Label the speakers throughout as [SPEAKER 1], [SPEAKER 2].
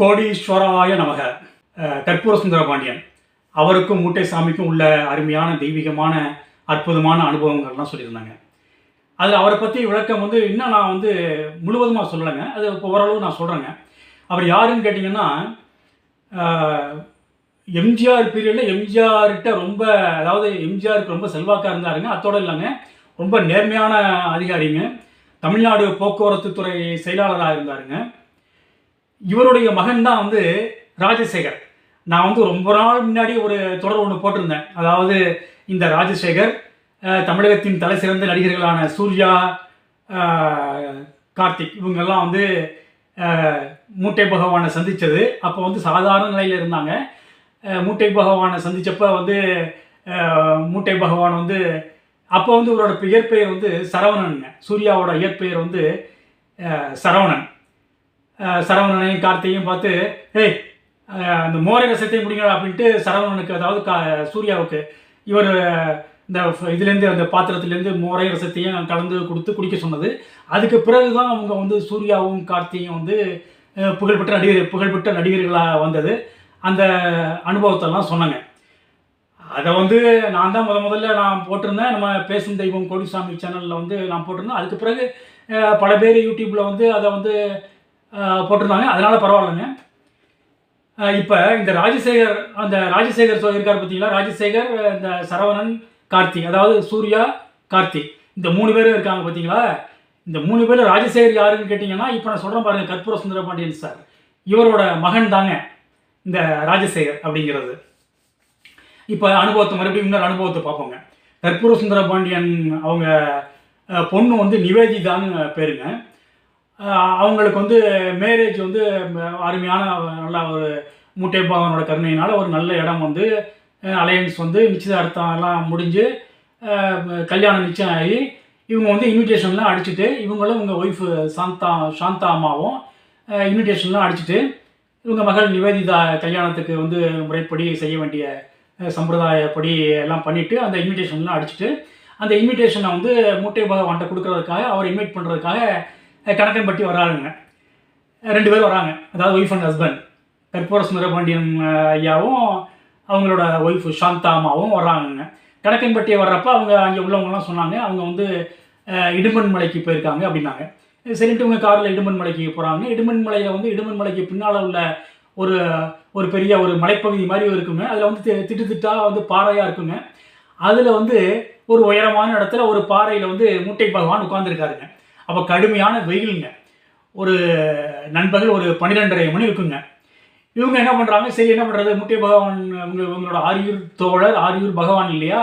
[SPEAKER 1] கோடீஸ்வராய நமக. கற்பூர சுந்தர பாண்டியன். அவருக்கும் மூட்டை சாமிக்கும் உள்ள அருமையான தெய்வீகமான அற்புதமான அனுபவங்கள்லாம் சொல்லியிருந்தாங்க. அதில் அவரை பற்றி விளக்கம் வந்து இன்னும் நான் வந்து முழுவதுமாக சொல்லலைங்க. அது இப்போ ஓரளவு நான் சொல்கிறேங்க அவர் யாருன்னு கேட்டிங்கன்னா எம்ஜிஆர் பீரியடில் எம்ஜிஆர்கிட்ட ரொம்ப அதாவது எம்ஜிஆருக்கு ரொம்ப செல்வாக்காக இருந்தாருங்க. அத்தோடு இல்லைங்க. ரொம்ப நேர்மையான அதிகாரிங்க. தமிழ்நாடு போக்குவரத்து துறை செயலாளராக இருந்தாருங்க. இவருடைய மகன் தான் வந்து ராஜசேகர். நான் வந்து ரொம்ப நாள் முன்னாடி ஒரு தொடர் ஒன்று போட்டிருந்தேன். அதாவது இந்த ராஜசேகர் தமிழகத்தின் தலை சிறந்த நடிகர்களான சூர்யா கார்த்திக் இவங்கெல்லாம் வந்து மூட்டை பகவானை சந்தித்தது அப்போ வந்து சாதாரண நிலையில் இருந்தாங்க. மூட்டை பகவானை சந்தித்தப்ப வந்து மூட்டை பகவான் வந்து அப்போ வந்து இவரோட இயற்பெயர் வந்து சரவணனுங்க. சூர்யாவோட இயற்பெயர் வந்து சரவணன். சரவணனையும் கார்த்தையும் பார்த்து ஏய் அந்த மோரை ரசத்தை முடிங்க அப்படின்ட்டு சரவணனுக்கு அதாவது கா சூர்யாவுக்கு இவர் இந்த இதுலேருந்து அந்த பாத்திரத்துலேருந்து மோரை ரசத்தையும் கலந்து கொடுத்து குடிக்க சொன்னது. அதுக்கு பிறகு தான் அவங்க வந்து சூர்யாவும் கார்த்தியும் வந்து புகழ்பெற்ற நடிகர் புகழ்பெற்ற நடிகர்களாக வந்தது. அந்த அனுபவத்தெல்லாம் சொன்னாங்க. அதை வந்து நான் தான் முத முதல்ல நான் போட்டிருந்தேன். நம்ம பேசும் தெய்வம் கோடிசாமி சேனலில் வந்து நான் போட்டிருந்தேன். அதுக்கு பிறகு பல பேர் யூடியூப்பில் வந்து அதை வந்து போட்டிருந்தாங்க. அதனால் பரவாயில்லைங்க. இப்போ இந்த ராஜசேகர் அந்த ராஜசேகர் சொ- இருக்கார் பார்த்தீங்களா ராஜசேகர் இந்த சரவணன் கார்த்திக் அதாவது சூர்யா கார்த்திக் இந்த மூணு பேரும் இருக்காங்க பார்த்தீங்களா இந்த மூணு பேர் ராஜசேகர் யாருன்னு கேட்டிங்கன்னா இப்போ நான் சொல்கிறேன் பாருங்கள் கற்பூர சுந்தர பாண்டியன் சார் இவரோட மகன் தாங்க இந்த ராஜசேகர் அப்படிங்கிறது. இப்போ அனுபவத்தை மறுபடியும் இன்னொரு அனுபவத்தை பார்ப்போங்க. கற்பூர சுந்தர பாண்டியன் அவங்க பொண்ணு வந்து நிவேதிதான்னு பேருங்க. அவங்களுக்கு வந்து மேரேஜ் வந்து அருமையான நல்ல ஒரு மூட்டை கருணையினால் ஒரு நல்ல இடம் வந்து அலையன்ஸ் வந்து நிச்சயதார்த்தம் எல்லாம் முடிஞ்சு கல்யாணம் நிச்சயம் ஆகி இவங்க வந்து இன்விடேஷன்லாம் அடிச்சுட்டு இவங்களும் இவங்க ஒய்ஃபு சாந்தா சாந்தா அம்மாவும் இன்விடேஷன்லாம் அடிச்சுட்டு இவங்க மகள் நிவேதிதா கல்யாணத்துக்கு வந்து முறைப்படி செய்ய வேண்டிய சம்பிரதாயப்படி எல்லாம் பண்ணிவிட்டு அந்த இன்விடேஷன்லாம் அடிச்சுட்டு அந்த இன்விடேஷனை வந்து மூட்டை பகவான்கிட்ட கொடுக்கறதுக்காக அவர் இன்வைட் பண்ணுறதுக்காக கணக்கன்பட்டி வராருங்க ரெண்டு பேரும் வராங்க. அதாவது ஒய்ஃப் அண்ட் ஹஸ்பண்ட் கற்பூர சுந்தரபாண்டியன் ஐயாவும் அவங்களோட ஒய்ஃப் சாந்தா அம்மாவும் வர்றாங்கங்க கணக்கன்பட்டி வர்றப்ப அவங்க அங்கே உள்ளவங்கலாம் சொன்னாங்க. அவங்க வந்து இடுமன் மலைக்கு போயிருக்காங்க அப்படின்னாங்க. சரின்ட்டு இவங்க காரில் இடுமன் மலைக்கு போகிறாங்க இடுமன் மலையில் வந்து இடுமன் மலைக்கு பின்னால் உள்ள ஒரு ஒரு பெரிய ஒரு மலைப்பகுதி மாதிரி இருக்குங்க. அதில் வந்து தி- திட்டு திட்டாக வந்து பாறையாக இருக்குங்க. அதில் வந்து ஒரு உயரமான இடத்துல ஒரு பாறையில் வந்து மூட்டை பகவான் உட்காந்துருக்காருங்க அப்போ கடுமையான வெயிலுங்க. ஒரு நண்பகல் ஒரு பன்னிரெண்டரை மணி இருக்குங்க. இவங்க என்ன பண்ணுறாங்க சரி என்ன பண்ணுறது முட்டை பகவான் இவங்க இவங்களோட ஆரியூர் தோழர் ஆரியூர் பகவான் இல்லையா?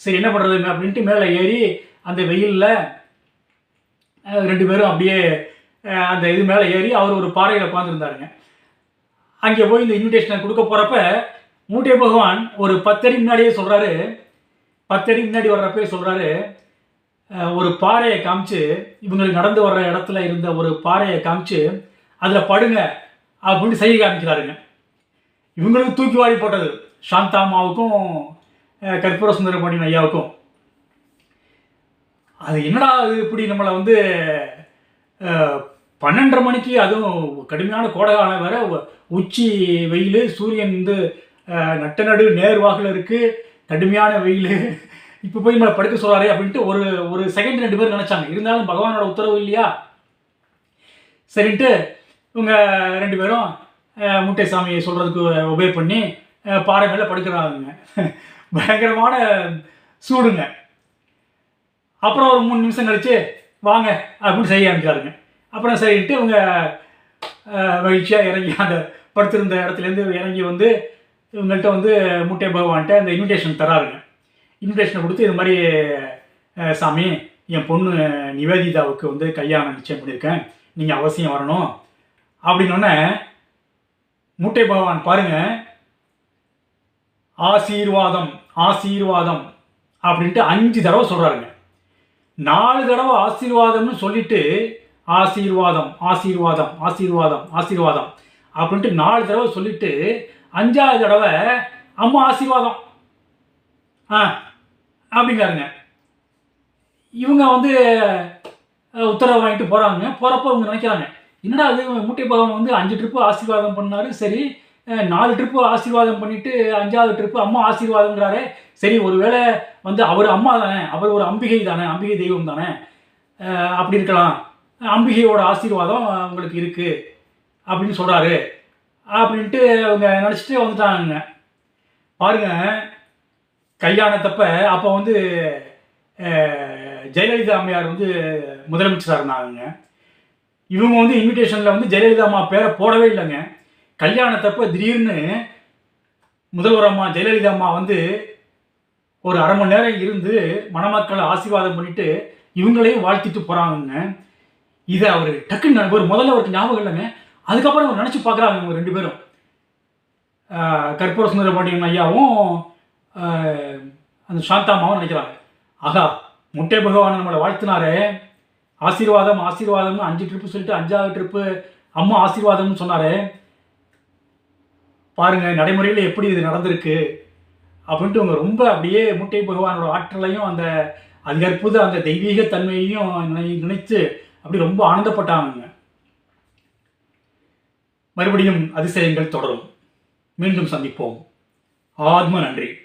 [SPEAKER 1] சரி என்ன பண்ணுறது அப்படின்ட்டு மேலே ஏறி அந்த வெயிலில் ரெண்டு பேரும் அப்படியே அந்த இது மேலே ஏறி அவர் ஒரு பாறையில் உட்காந்துருந்தாருங்க அங்கே போய் இந்த இன்விடேஷனை கொடுக்க போகிறப்ப மூட்டை பகவான் ஒரு பத்தடி முன்னாடியே சொல்கிறாரு பத்தடி முன்னாடி வர்றப்பே சொல்கிறாரு ஒரு பாறையை காமிச்சு இவங்களுக்கு நடந்து வர்ற இடத்துல இருந்த ஒரு பாறையை காமிச்சு அதில் படுங்க அப்படின்னு செய்ய காமிக்கிறாருங்க. இவங்களுக்கு தூக்கி வாரி போட்டது சாந்தாமாவுக்கும் கற்பூர சுந்தரபாண்டியன் ஐயாவுக்கும். அது என்னடா அது இப்படி நம்மளை வந்து பன்னெண்டரை மணிக்கு அதுவும் கடுமையான கோடை காலம் வேற உச்சி வெயில் சூரியன் வந்து நட்ட நடு நேர்வாகில் இருக்குது கடுமையான வெயில். இப்போ போய் நம்மளை படுக்க சொல்கிறாரு அப்படின்ட்டு ஒரு ஒரு செகண்ட் ரெண்டு பேர் நினச்சாங்க. இருந்தாலும் பகவானோட உத்தரவு இல்லையா? சரின்ட்டு இவங்க ரெண்டு பேரும் முட்டை சாமியை சொல்கிறதுக்கு ஒபே பண்ணி பாறை மேலே படுக்கிறாங்க. பயங்கரமான சூடுங்க. அப்புறம் ஒரு மூணு நிமிஷம் கழிச்சு வாங்க அப்படின்னு செய்ய ஆரம்பிச்சாருங்க. அப்புறம் சரின்ட்டு இவங்க மகிழ்ச்சியாக இறங்கி அந்த படுத்திருந்த இடத்துலேருந்து இறங்கி வந்து இவங்கள்ட்ட வந்து முட்டை பகவான்கிட்ட அந்த இன்விடேஷன் தராருங்க. இன்விடேஷனை கொடுத்து இது மாதிரி சாமி என் பொண்ணு நிவேதிதாவுக்கு வந்து கல்யாணம் நிச்சயம் பண்ணியிருக்கேன். நீங்கள் அவசியம் வரணும். அப்படின்னோடனே முட்டை பகவான் பாருங்க. ஆசீர்வாதம் ஆசீர்வாதம் அப்படின்ட்டு அஞ்சு தடவை சொல்கிறாருங்க நாலு தடவை ஆசீர்வாதம்னு சொல்லிட்டு ஆசீர்வாதம் ஆசீர்வாதம் ஆசீர்வாதம் ஆசீர்வாதம் அப்படின்ட்டு நாலு தடவை சொல்லிட்டு அஞ்சாவது தடவை அம்மா ஆசீர்வாதம். ஆ அப்படிங்காருங்க இவங்க வந்து உத்தரவு வாங்கிட்டு போகிறாங்க போகிறப்ப இவங்க நினைக்கிறாங்க என்னடா அது மூட்டை பகவான் வந்து அஞ்சு ட்ரிப்பு ஆசீர்வாதம் பண்ணாரு. சரி நாலு ட்ரிப்பு ஆசீர்வாதம் பண்ணிட்டு அஞ்சாவது ட்ரிப்பு அம்மா ஆசீர்வாதங்கிறாரு சரி ஒருவேளை வந்து அவர் அம்மா தானே அவர் ஒரு அம்பிகை தானே அம்பிகை தெய்வம் தானே. அப்படி இருக்கலாம். அம்பிகையோட ஆசீர்வாதம் உங்களுக்கு இருக்கு. அப்படின்னு சொல்கிறாரு அப்படின்ட்டு அவங்க நினச்சிட்டு வந்துட்டாங்க. பாருங்க கல்யாணத்தப்ப அப்போ வந்து ஜெயலலிதா அம்மையார் வந்து முதலமைச்சராக இருந்தாங்க இவங்க வந்து இன்விடேஷனில் வந்து ஜெயலலிதா அம்மா பேரை போடவே இல்லைங்க. கல்யாணத்தப்ப திடீர்னு முதல்வர் அம்மா ஜெயலலிதா அம்மா வந்து ஒரு அரை மணி நேரம் இருந்து மணமக்களை ஆசீர்வாதம் பண்ணிட்டு இவங்களையும் வாழ்த்திட்டு போகிறாங்கங்க இதை அவர் டக்குன்னு ஒரு முதல்ல அவருக்கு ஞாபகம் இல்லைங்க. அதுக்கப்புறம் அவர் நினச்சி பார்க்குறாங்க இவங்க ரெண்டு பேரும். ஆஹ் கற்பூர சுந்தரபாண்டியன் ஐயாவும் அந்த சாந்தாமாவும் நினைக்கிறாங்க. ஆகா முட்டை பகவான் நம்மளை வாழ்த்தினாரே. ஆசீர்வாதம் ஆசீர்வாதம்னு அஞ்சு ட்ரிப்பு சொல்லிட்டு அஞ்சாவது ட்ரிப்பு அம்மா ஆசீர்வாதம்னு சொன்னாரே. பாருங்க நடைமுறையில் எப்படி இது நடந்திருக்கு அப்படின்ட்டு அவங்க ரொம்ப அப்படியே முட்டை பகவானோட ஆற்றலையும் அந்த அது அற்புத அந்த தெய்வீக தன்மையையும் நினை நினைத்து அப்படி ரொம்ப ஆனந்தப்பட்டாங்க. மறுபடியும் அதிசயங்கள் தொடரும். மீண்டும் சந்திப்போம். ஆத்ம நன்றி.